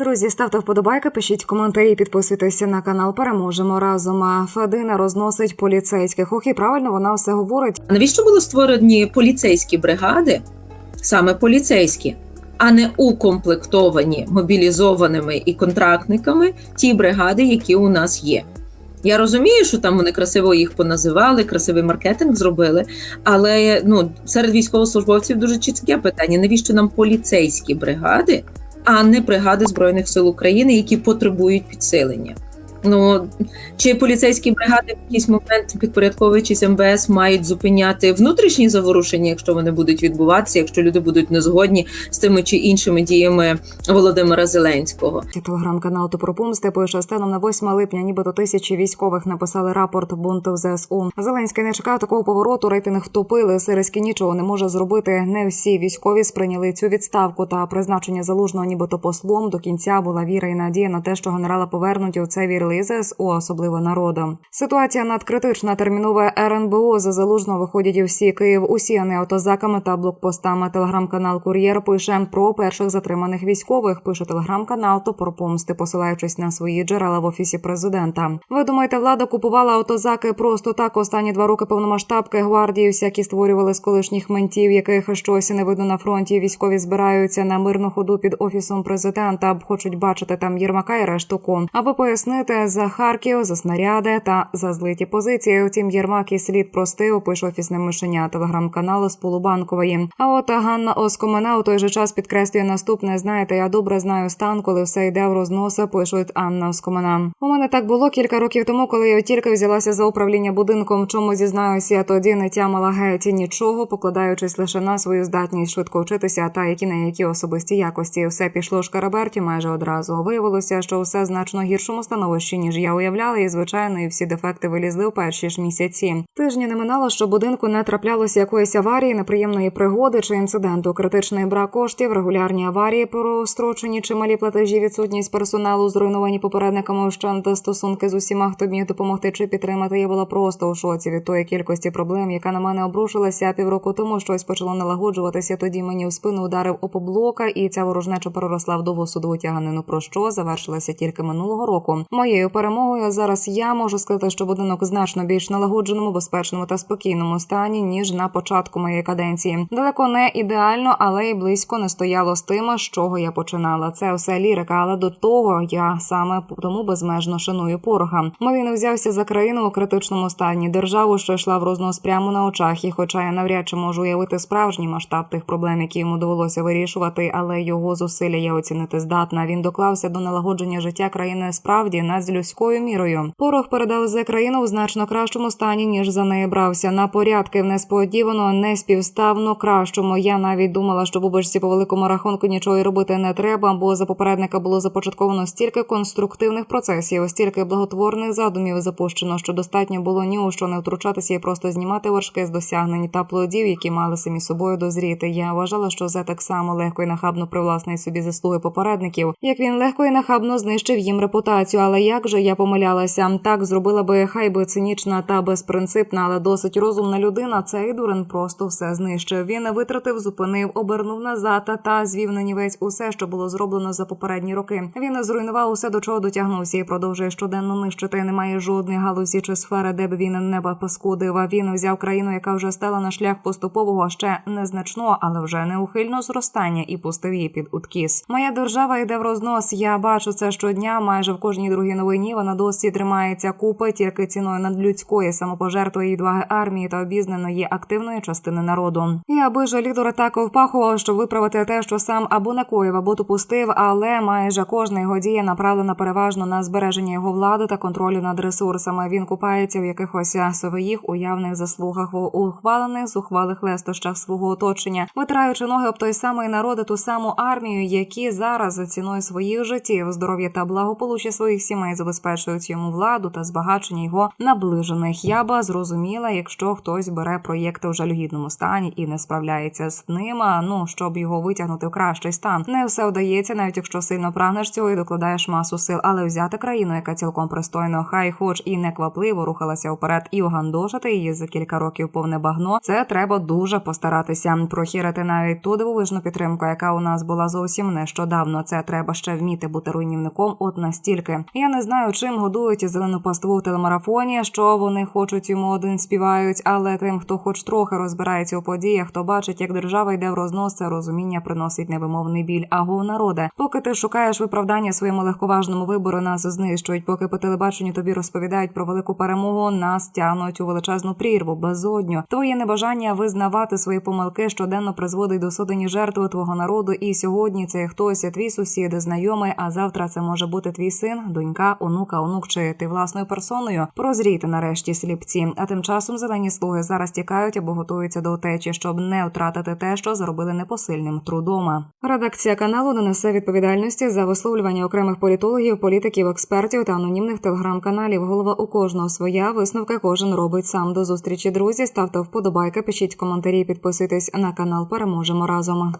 Друзі, ставте вподобайки, пишіть коментарі, підписуйтеся на канал. Переможемо разом. А Федина розносить поліцейських. Ох, і правильно вона все говорить. Навіщо були створені поліцейські бригади, саме поліцейські, а не укомплектовані мобілізованими і контрактниками ті бригади, які у нас є? Я розумію, що там вони красиво їх поназивали, красивий маркетинг зробили. Але ну серед військовослужбовців дуже чітке питання: навіщо нам поліцейські бригади, а не бригади збройних сил України, які потребують підсилення? Ну чи поліцейські бригади в якийсь момент, підпорядковуючись МВС, мають зупиняти внутрішні заворушення, якщо вони будуть відбуватися, якщо люди будуть незгодні з тими чи іншими діями Володимира Зеленського? Телеграм-канал Топоропомсти пише станом на 8 липня, нібито тисячі військових написали рапорт бунту в ЗСУ. Зеленський не чекав такого повороту. Рейтинг втопили. Сириський нічого не може зробити. Не всі військові сприйняли цю відставку та призначення залужного, нібито послом. До кінця була віра і надія на те, що генерала повернуть. У це вірили і ЗСУ, особливо народом. Ситуація надкритична. Термінове РНБО за залужного виходять і всі Київ, усіяний автозаками та блокпостами. Телеграм-канал Кур'єр пише про перших затриманих військових. Пише телеграм-канал Топор Помсти, посилаючись на свої джерела в офісі президента. Ви думаєте, влада купувала автозаки просто так? Останні два роки повномасштабки гвардії всякі створювали з колишніх ментів, яких щось не видно на фронті. Військові збираються на мирну ходу під офісом президента. Хочуть бачити там Єрмака і решту кон, аби пояснити за Харків, за снаряди та за злиті позиції. Утім, Єрмак і слід простив, пише офісне мишеня телеграм-каналу з Полубанкової. А от Ганна Оскомена у той же час підкреслює наступне. Знаєте, я добре знаю стан, коли все йде в розноси. Пишуть Анна Оскомена. У мене так було кілька років тому, коли я тільки взялася за управління будинком. Чому зізнаюся, я тоді не тямала геть нічого, покладаючись лише на свою здатність швидко вчитися, та які на які особисті якості. Все пішло шкараберті майже одразу. Виявилося, що все значно гіршому становищі, ніж я уявляла, і звичайно, і всі дефекти вилізли у перші ж місяці. Тижні не минало, що будинку не траплялося якоїсь аварії, неприємної пригоди чи інциденту. Критичний брак коштів, регулярні аварії, прострочені чималі платежі, відсутність персоналу, зруйновані попередниками ущанти стосунки з усіма, хто міг допомогти чи підтримати. Я була просто у шоці від тої кількості проблем, яка на мене обрушилася півроку тому. Щось почало налагоджуватися. Тоді мені в спину ударив опоблока, і ця ворожнеча переросла в довгу судову тяганину. Про що завершилася тільки минулого року. Моєю перемогою зараз я можу сказати, що будинок значно більш налагодженому, безпечному та спокійному стані ніж на початку моєї каденції. Далеко не ідеально, але й близько не стояло з тим, з чого я починала. Це все лірика, але до того я саме тому безмежно шаную порога. Він взявся за країну у критичному стані, державу, що йшла в рознос прямо на очах. І, хоча я навряд чи можу уявити справжній масштаб тих проблем, які йому довелося вирішувати, але його зусилля я оцінити здатна. Він доклався до налагодження життя країни справді нadzлюдською мірою. Порох передав за країну в значно кращому стані ніж за неї брався. На порядки в несподівано неспівставно кращому. Я навіть думала, що бубочці по великому рахунку нічого й робити не треба, бо за попередника було започатковано стільки конструктивних процесів, стільки благотворних задумів запущено, що достатньо було ні у що не втручатися і просто знімати вершки з досягнень та плодів, які мали самі собою дозріти. Я вважала, що за так само легко і нахабно привласнить собі заслуги попередників, як він легко і нахабно знищив їм репутацію. Але як же я помилялася? Так зробила би хай би цинічна та безпринципна, але досить розумна людина. Цей дурен просто все знищив. Він витратив, зупинив, обернув назад та звів на нівець усе, що було зроблено за попередні роки. Він зруйнував усе, до чого дотягнувся, і продовжує щоденно нищити. Немає жодної галузі чи сфери, де б він не паскудив. Він взяв країну, яка вже стала на шлях поступового ще незначного, але вже неухильно зростання, і пустив її під уткіс. Моя держава йде в рознос. Я бачу це щодня. Майже в кожній другій новині вона досі тримається купи тільки ціною надлюдської самопожертви і відваги армії та обізнаної активної частини народу. І аби ж лідер так впахував, щоб виправити те, що сам або накоїв, або допустив, але майже кожна його дія направлена переважно на збереження його влади та контролю над ресурсами. Він купається в якихось своїх уявних заслугах у ухвалених зухвалих лестощах свого оточення, витираючи ноги об той самий народ ту саму армію, які зараз за ціною своїх життів, здоров'я та благополуччя своїх сімей і забезпечують йому владу та збагачення його наближених. Я би зрозуміла, якщо хтось бере проєкти в жалюгідному стані і не справляється з ним. Ну щоб його витягнути в кращий стан. Не все вдається, навіть якщо сильно прагнеш цього і докладаєш масу сил, але взяти країну, яка цілком пристойно, хай, хоч і неквапливо рухалася вперед, і огандошити її за кілька років повне багно. Це треба дуже постаратися. Прохірити навіть ту дивовижну підтримку, яка у нас була зовсім нещодавно. Це треба ще вміти бути руйнівником. От настільки. Я не знаю, чим годують зелену паству в телемарафоні, що вони хочуть йому один співають, але тим, хто хоч трохи розбирається у подіях, хто бачить, як держава йде в рознос, це розуміння приносить невимовний біль. Аго, народе, поки ти шукаєш виправдання своєму легковажному вибору, нас знищують. Поки по телебаченню тобі розповідають про велику перемогу, нас тягнуть у величезну прірву, безодню. Твоє небажання визнавати свої помилки щоденно призводить до сотені жертв твого народу. І сьогодні це хтось твій сусід, знайомий. А завтра це може бути твій син, донька, онука, онук чи ти власною персоною. Прозрійте нарешті сліпці. А тим часом зелені слуги зараз тікають або готуються до утечі, щоб не втратити те, що заробили непосильним трудом. Редакція каналу не несе відповідальності за висловлювання окремих політологів, політиків, експертів та анонімних телеграм-каналів. Голова у кожного своя висновка кожен робить сам. До зустрічі, друзі. Ставте вподобайки, пишіть коментарі, підписуйтесь на канал. Переможемо разом.